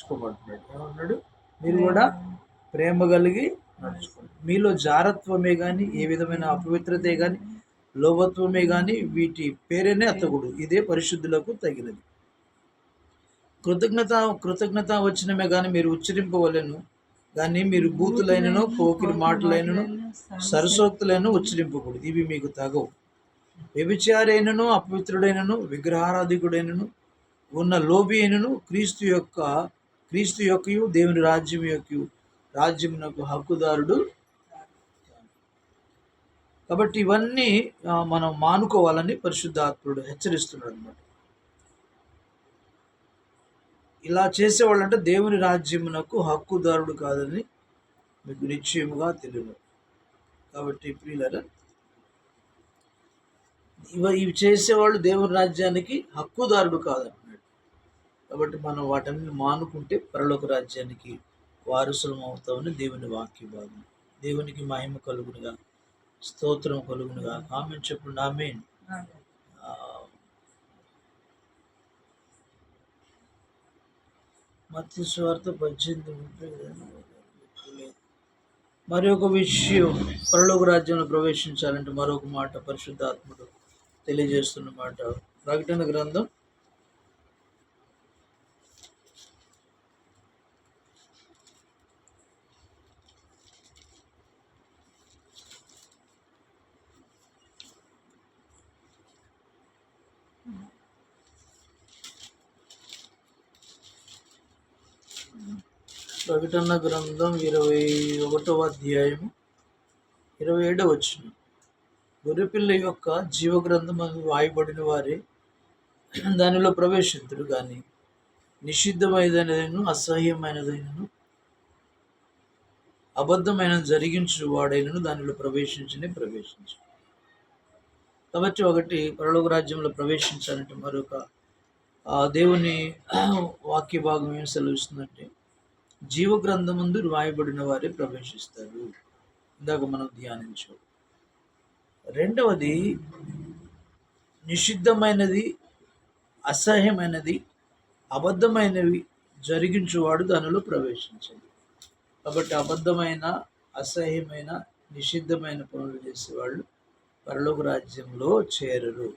నడుచుకోమంటున్నాడు. ఏమన్నాడు? మీరు కూడా ప్రేమ కలిగి నడుచుకోండి. మీలో జారత్వమే కానీ ఏ విధమైన అపవిత్రతే కానీ లోభత్వమే కానీ వీటి పేరేనే అత్తకూడదు. ఇదే పరిశుద్ధులకు తగినది. కృతజ్ఞత కృతజ్ఞత వచ్చినమే కానీ మీరు ఉచ్చరింపవలను. కానీ మీరు బూతులైనను పోకిరి మాటలైనను సరసోక్తులైన ఉచ్చరింపకూడదు. ఇవి మీకు తగవు. వ్యభిచారైనను అపవిత్రుడైనను విగ్రహారాధికుడైనను ఉన్న లోబి అయినను క్రీస్తు యొక్క క్రీస్తు యొక్కయు దేవుని రాజ్యం యొక్క రాజ్యమునకు హక్కుదారుడు. కాబట్టి ఇవన్నీ మనం మానుకోవాలని పరిశుద్ధాత్ముడు హెచ్చరిస్తున్నాడు అనమాట ఇలా చేసేవాళ్ళంటే దేవుని రాజ్యమునకు హక్కుదారుడు కాదని మీకు నిశ్చయముగా తెలియదు. కాబట్టి ప్రియులరా ఇవ ఇవి చేసేవాళ్ళు దేవుని రాజ్యానికి హక్కుదారుడు కాదని కాబట్టి మనం వాటన్ని మానుకుంటే పరలోక రాజ్యానికి వారసులం అవుతామని దేవుని వాక్య భాగం దేవునికి మహిమ కలుగునుగా స్తోత్రం కలుగునుగా. ఆమె చెప్పండి ఆమె మత్స్య స్వార్థ పద్దెనిమిది ముప్పై మరి ఒక విషయం పరలోక రాజ్యంలో ప్రవేశించాలంటే మరొక మాట పరిశుద్ధాత్ముడు తెలియజేస్తున్న మాట. ప్రకటన గ్రంథం ప్రకటన గ్రంథం ఇరవై ఒకటవ అధ్యాయము ఇరవై ఏడవ వచ్చిన గొర్రెపిల్ల యొక్క జీవ గ్రంథం వాయబడిన వారే దానిలో ప్రవేశింతుడు కానీ నిషిద్ధమైనదైనను అసహ్యమైనదైనను అబద్ధమైన జరిగించు వాడైనను దానిలో ప్రవేశించని ప్రవేశించు. కాబట్టి ఒకటి పరలోక రాజ్యంలో ప్రవేశించాలంటే మరొక దేవుని వాక్య భాగం ఏం సెలవిస్తుందంటే జీవ గ్రంథం ముందు రాయబడిన వారే ప్రవేశిస్తారు. ఇందాక మనం ధ్యానించాం. రెండవది నిషిద్ధమైనది అసహ్యమైనది అబద్ధమైనవి జరిగించువాడు దానిలో ప్రవేశించదు. కాబట్టి అబద్ధమైన అసహ్యమైన నిషిద్ధమైన పనులు చేసేవాళ్ళు పరలోక రాజ్యంలో చేరరు.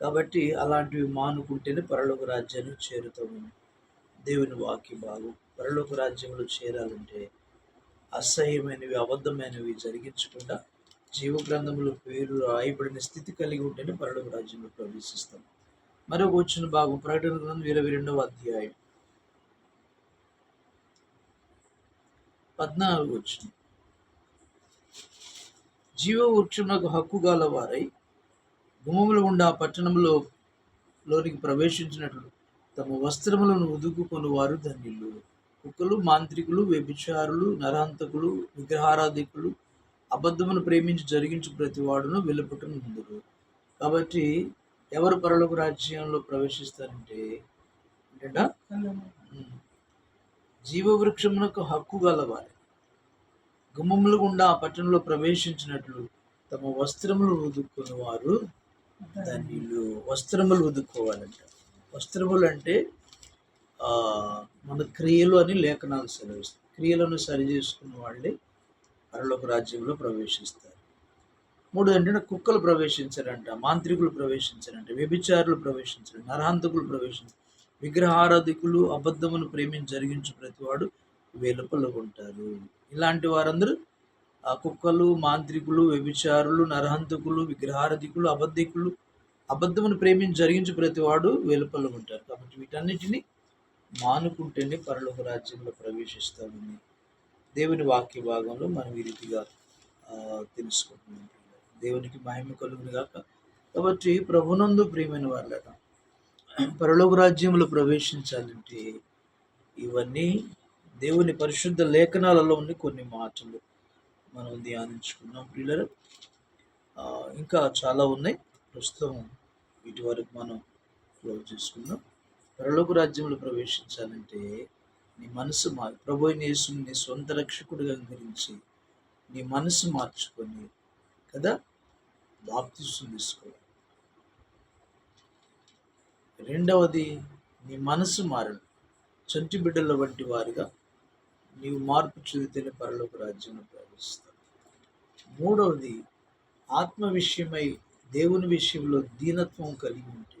కాబట్టి అలాంటివి మానుకుంటేనే పరలోక రాజ్యాన్ని చేరుతాము. దేవుని వాక్య భాగం పరలోక రాజ్యంలో చేరాలంటే అసహ్యమైనవి అబద్ధమైనవి జరిగించకుండా జీవగ్రంథంలో పేరు రాయబడిన స్థితి కలిగి ఉంటేనే పరలోక రాజ్యంలో ప్రవేశిస్తాం. మరొక వచ్చిన భాగం ప్రకటన గ్రంథం ఇరవై రెండవ అధ్యాయం. పద్నాలుగు వచ్చిన. జీవ వృక్షములకు హక్కు గలవారై వారై గుమ్మములు ఉండా పట్టణంలో లోనికి ప్రవేశించినట్లు తమ వస్త్రములను ఉదుకుకొని వారు ధన్యులు. కుక్కలు మాంత్రికులు వ్యభిచారులు నరహంతకులు విగ్రహారాధికులు అబద్ధమును ప్రేమించి జరిగించు ప్రతి వాడును వెలుపుటను ముందురు కాబట్టి ఎవరు పరలోక రాజ్యంలో ప్రవేశిస్తారంటే ఏంటంట? ఉమ్. జీవవృక్షమునకు హక్కు గలవారు. గుమ్మములు గుండా ఆ పట్టణంలో ప్రవేశించినట్లు తమ వస్త్రములు ఉదుక్కుని వారు ధన్యులు వస్త్రములు ఉదుక్కోవాలంట. వస్త్రములు అంటే మన క్రియలు అని లేఖనాలు సెలవిస్తాయి. క్రియలను సరి చేసుకున్న వాళ్ళే పరలోక రాజ్యంలో ప్రవేశిస్తారు. మూడు ఏంటంటే కుక్కలు ప్రవేశించారంట మాంత్రికులు ప్రవేశించారంట వ్యభిచారులు ప్రవేశించారు నరహంతకులు ప్రవేశించారు. విగ్రహారాధికులు అబద్ధమును ప్రేమించి జరిగించు ప్రతివాడు వెలుపల ఉంటారు. ఇలాంటి వారందరూ ఆ కుక్కలు మాంత్రికులు వ్యభిచారులు నరహంతకులు విగ్రహారధికులు అబద్ధికులు అబద్ధమును ప్రేమించి జరిగించు ప్రతివాడు వెలుపల ఉంటారు. కాబట్టి వీటన్నిటిని మానుకుంటేనే పరలోక రాజ్యంలో ప్రవేశిస్తామని దేవుని వాక్య భాగంలో మనం ఈ రీతిగా తెలుసుకుంటున్నాం. దేవునికి మహిమ కలుగును గాక. కాబట్టి ప్రభునందు ప్రియమైన వాళ్ళగా పరలోక రాజ్యంలో ప్రవేశించాలంటే ఇవన్నీ దేవుని పరిశుద్ధ లేఖనాలలో ఉన్న కొన్ని మాటలు మనం ధ్యానించుకున్నాం పిల్లలు ఇంకా చాలా ఉన్నాయి. ప్రస్తుతం వీటి వరకు మనం క్లోజ్ చేసుకుందాం. పరలోక రాజ్యంలో ప్రవేశించాలంటే నీ మనసు మా ప్రభు నేసుని నీ సొంత రక్షకుడిగా అంగరించి నీ మనసు మార్చుకొని కదా బాప్తిసం తీసుకోవాలి. రెండవది నీ మనసు మారడం చంటి బిడ్డల వంటి వారిగా నీవు మార్పు చెందితేనే పరలోక రాజ్యంలో ప్రవేశిస్తావు. మూడవది ఆత్మ విషయమై దేవుని విషయంలో దీనత్వం కలిగి ఉంటే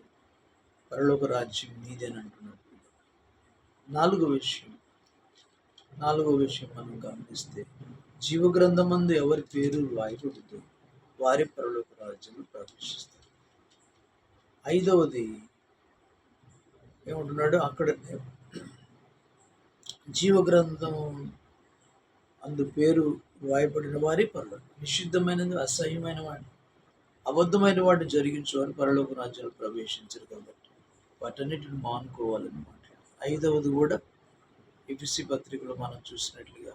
పరలోక రాజ్యం నీదని అంటున్నాడు నాలుగో విషయం. నాలుగో విషయం మనం గమనిస్తే జీవగ్రంథమందు ఎవరి పేరు రాయబడుతుందో వారి పరలోక రాజ్యంలో ప్రవేశిస్తారు. ఐదవది ఏమంటున్నాడు? అక్కడ జీవగ్రంథం అందు పేరు రాయబడిన వారి పరలోకం నిషిద్ధమైనది అసహ్యమైన వాడిని అబద్ధమైన వాటిని జరిగించేవారు పరలోక రాజ్యాలు ప్రవేశించరు కాబట్టి. వాటన్నిటిని మానుకోవాలని ఐదవది కూడా ఎపిసి పత్రికలో మనం చూసినట్లుగా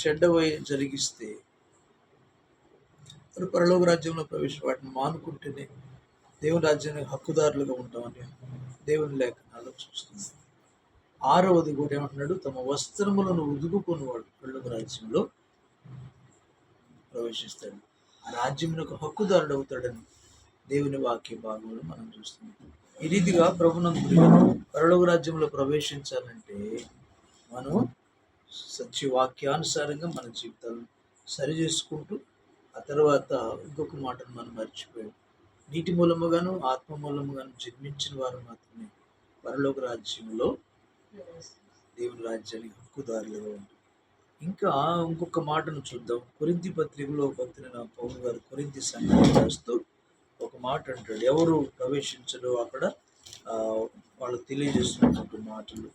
చెడ్డవై జరిగిస్తే మరి పరలోక రాజ్యంలో ప్రవేశ వాటిని మానుకుంటేనే దేవుని రాజ్యానికి హక్కుదారులుగా ఉంటామని దేవుని లేఖనాల్లో చూస్తుంది ఆరవది కూడా ఏమంటున్నాడు? తమ వస్త్రములను ఉదుకుకున్నవాడు పరలోక రాజ్యంలో ప్రవేశిస్తాడు. ఆ రాజ్యమునకు హక్కుదారుడు అవుతాడని దేవుని వాక్య భాగంలో మనం చూస్తున్నాం. ఈ రీతిగా ప్రభునందు పరలోక రాజ్యంలో ప్రవేశించాలంటే మనం సత్యవాక్యానుసారంగా మన జీవితాలను సరి చేసుకుంటూ ఆ తర్వాత ఇంకొక మాటను మనం మర్చిపోయాం. నీటి మూలముగాను ఆత్మ మూలముగాను జన్మించిన వారు మాత్రమే పరలోక రాజ్యంలో దేవుని రాజ్యానికి హక్కుదారులుగా ఉంటారు ఇంకా ఇంకొక మాటను చూద్దాం. కొరింతి పత్రికలో భక్తులైన పౌరు గారు కొరింతి సంఘం చేస్తూ మాట అంటాడు. ఎవరు ప్రవేశించడో అక్కడ వాళ్ళు తెలియజేస్తున్నటువంటి మాటలు.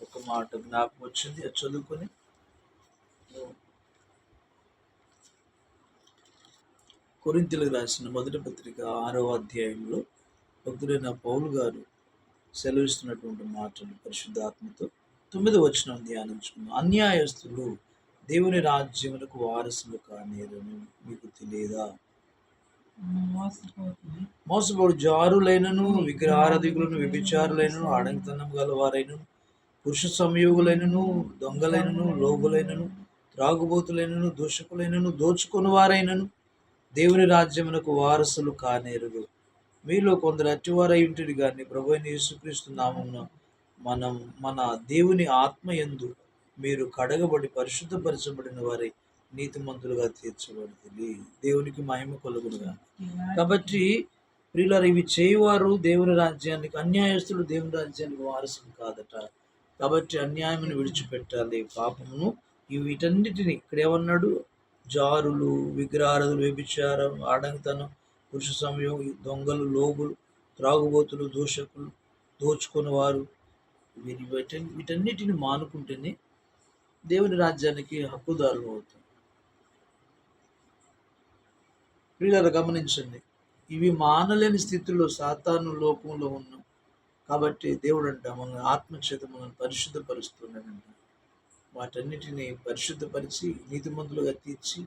ఒక మాట జ్ఞాపకం వచ్చింది అది చదువుకొని. కొరింతలకు రాసిన మొదటి పత్రిక ఆరవ అధ్యాయంలో భక్తుడైన పౌలు గారు సెలవిస్తున్నటువంటి మాటలు పరిశుద్ధాత్మతో. తొమ్మిది వచ్చిన ధ్యానించుకున్నాం అన్యాయస్తులు దేవుని రాజ్యములకు వారసులు కానేరని మీకు తెలియదా? మోసపోడు. జారులైనను విగ్రహారధికులను వ్యభిచారులైనను ఆడంగితనం గలవారైనను పురుష సంయోగులైనను దొంగలైనను లోగులైనను త్రాగుబోతులైనను దూషకులైనను దోచుకుని వారైనను దేవుని రాజ్యమునకు వారసులు కానేరులు మీలో కొందరు అట్టివారై ఉంటుంది కానీ ప్రభు అయిన యేసుక్రీస్తు నామమున మనం మన దేవుని ఆత్మయందు మీరు కడగబడి పరిశుద్ధపరచబడిన వారై నీతిమంతులుగా తీర్చబడుతుంది. దేవునికి మహిమ కలుగునుగా. కాబట్టి ప్రియులారు ఇవి చేయవారు దేవుని రాజ్యానికి అన్యాయస్తులు దేవుని రాజ్యానికి వారసులు కాదట. కాబట్టి అన్యాయమును విడిచిపెట్టాలి. పాపమును ఇవి వీటన్నిటిని ఇక్కడ ఏమన్నాడు? జారులు విగ్రహారధులు వ్యభిచారం ఆడంగితనం పురుష సమయం దొంగలు లోబులు త్రాగుబోతులు దూషకులు దోచుకుని వారు వీరి వీటన్ వీటన్నిటిని మానుకుంటేనే దేవుని రాజ్యానికి హక్కుదారులు అవుతాం. ప్రియులను గమనించండి. ఇవి మానలేని స్థితిలో సాతాను లోకంలో ఉన్నాం. కాబట్టి దేవుడు అంట మన ఆత్మచేత మనల్ని పరిశుద్ధపరుస్తున్నాడంట. వాటన్నిటిని పరిశుద్ధపరిచి నీతిమంతులుగా తీర్చి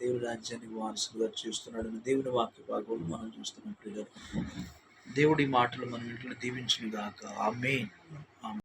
దేవుడి రాజ్యానికి వారసులుగా చేస్తున్నాడని దేవుని వాక్య భాగంలో మనం చూస్తున్నాం ప్రియులారా దేవుడి మాటలు మనం ఇంట్లో దీవించిన గాక. ఆమె